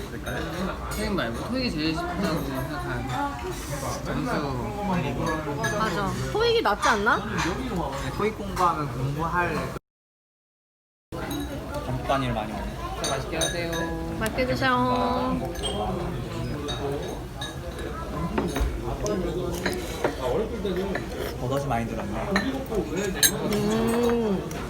있을까요? 토익 말고 토익이 제일 쉽다고 생각하는 점수 맞아. 토익이 낫지 않나? 토익 공부하면 공부할 단단위를 많이 오네. 맛있게 하세요 맛있게 드세요. 버섯이 많이 들었네. 음.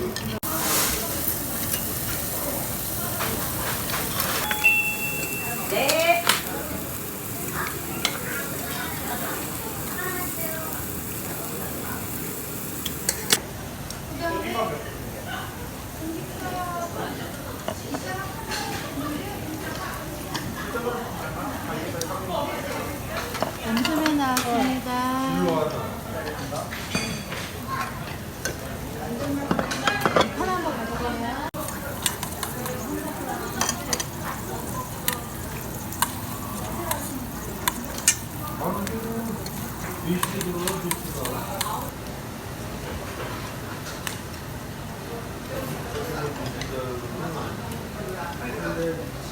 점심에 나왔습니다. 편한 거 가져가요.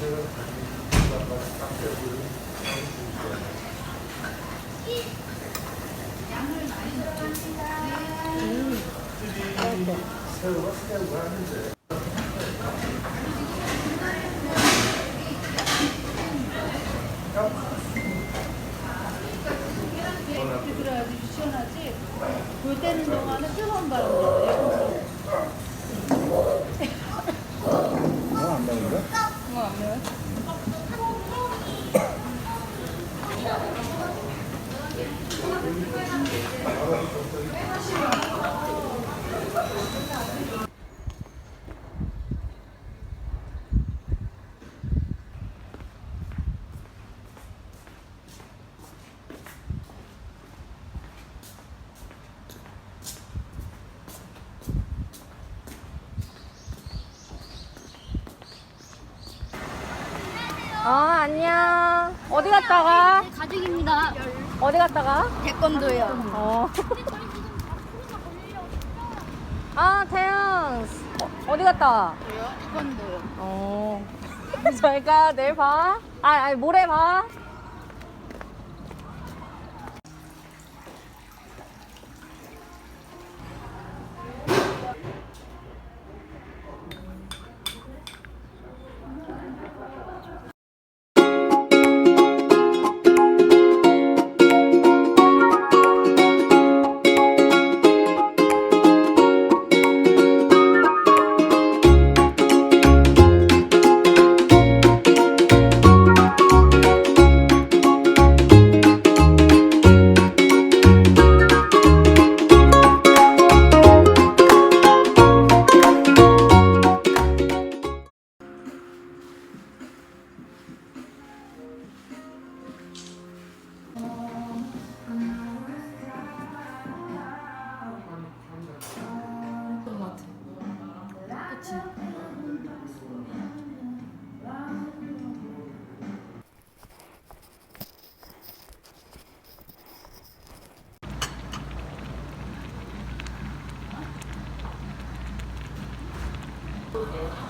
이렇게 들어야지 시원하지. 불 때는 동안은 뜨거운 바람 들어요. 안 매운 거야? 이거 안 매워요? 어, 안녕. 어디 갔다가? 가족입니다. 어디 갔다가? 태권도요. 어. 아, 태양. 어, 어디 갔다 와? 저요? 태권도요. 어. 저희가 내일 봐. 아, 아니, 모레 봐.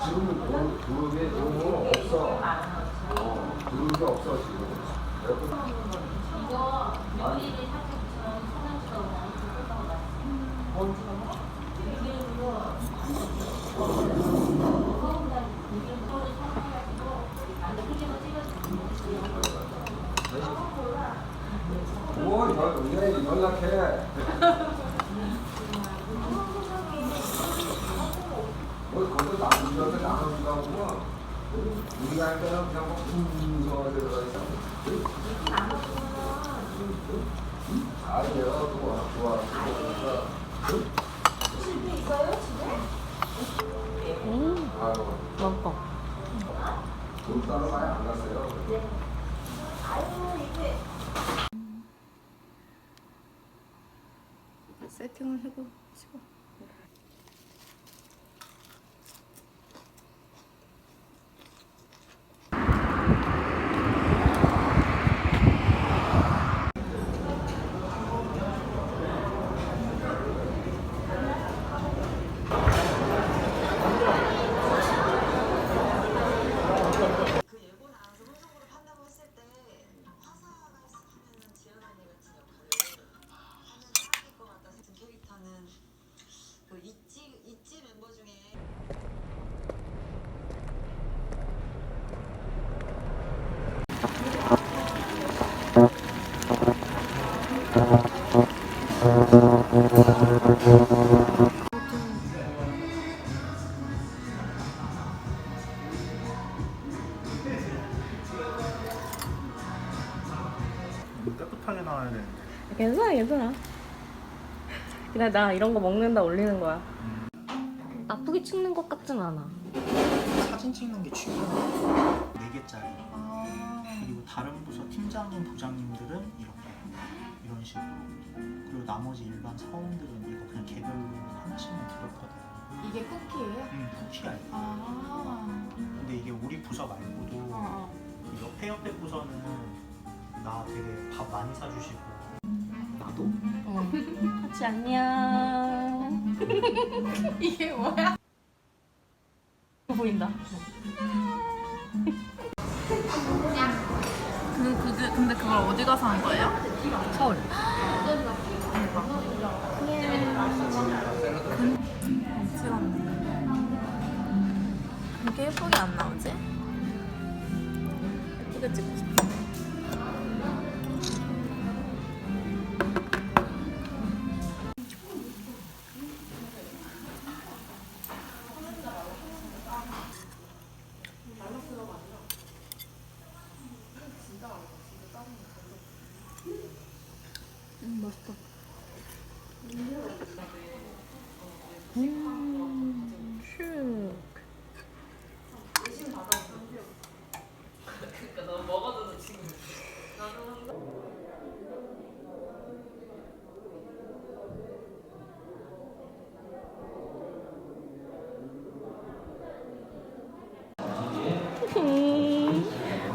지금은 돈, 돈에 돈은 없어. 어, 돈이 없어 지금. 뭐 연락해 연락해. 뭐 거기서 나 운전을 나눠준다고 하면 우리가 할 때는 그냥 막 풍성하게 들어가 있어. 잘해요. 좋아, 좋아. 세팅을 해고 싶어. 깨끗하게 나와야 되는데. 괜찮아 괜찮아 그냥 나 이런 거 먹는다 올리는 거야 나쁘게 찍는 것 같진 않아 사진 찍는 게 중요해. 4개짜리. 다른 부서 팀장님, 부장님들은 이렇게 이런 식으로. 그리고 나머지 일반 사원들은 이거 그냥 개별로 하나씩만 드렸거든. 이게 쿠키예요? 음, 쿠키 알고. 아. 근데 이게 우리 부서 말고도 어. 이 옆에 옆에 부서는 나 되게 밥 많이 사주시고 나도 어. 같이 안녕 이게 뭐야? 보인다 근데 그걸 어디 가서 한 거예요? 서울 찍었네. 이렇게 예쁘게 안 나오지? 예쁘게 찍고 싶어.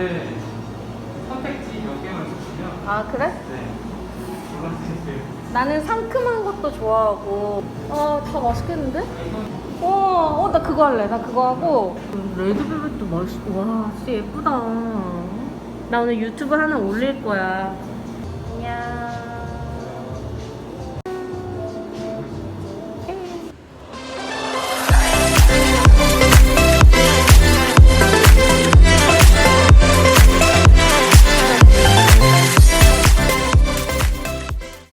저한테 선택지 몇 개만 주시면 아 그래? 네. 드릴게요. 나는 상큼한 것도 좋아하고 아 다 맛있겠는데? 어, 어, 나 그거 할래. 나 그거 하고 레드벨벳도 맛있. 와, 진짜 예쁘다. 나 오늘 유튜브 하나 올릴 거야.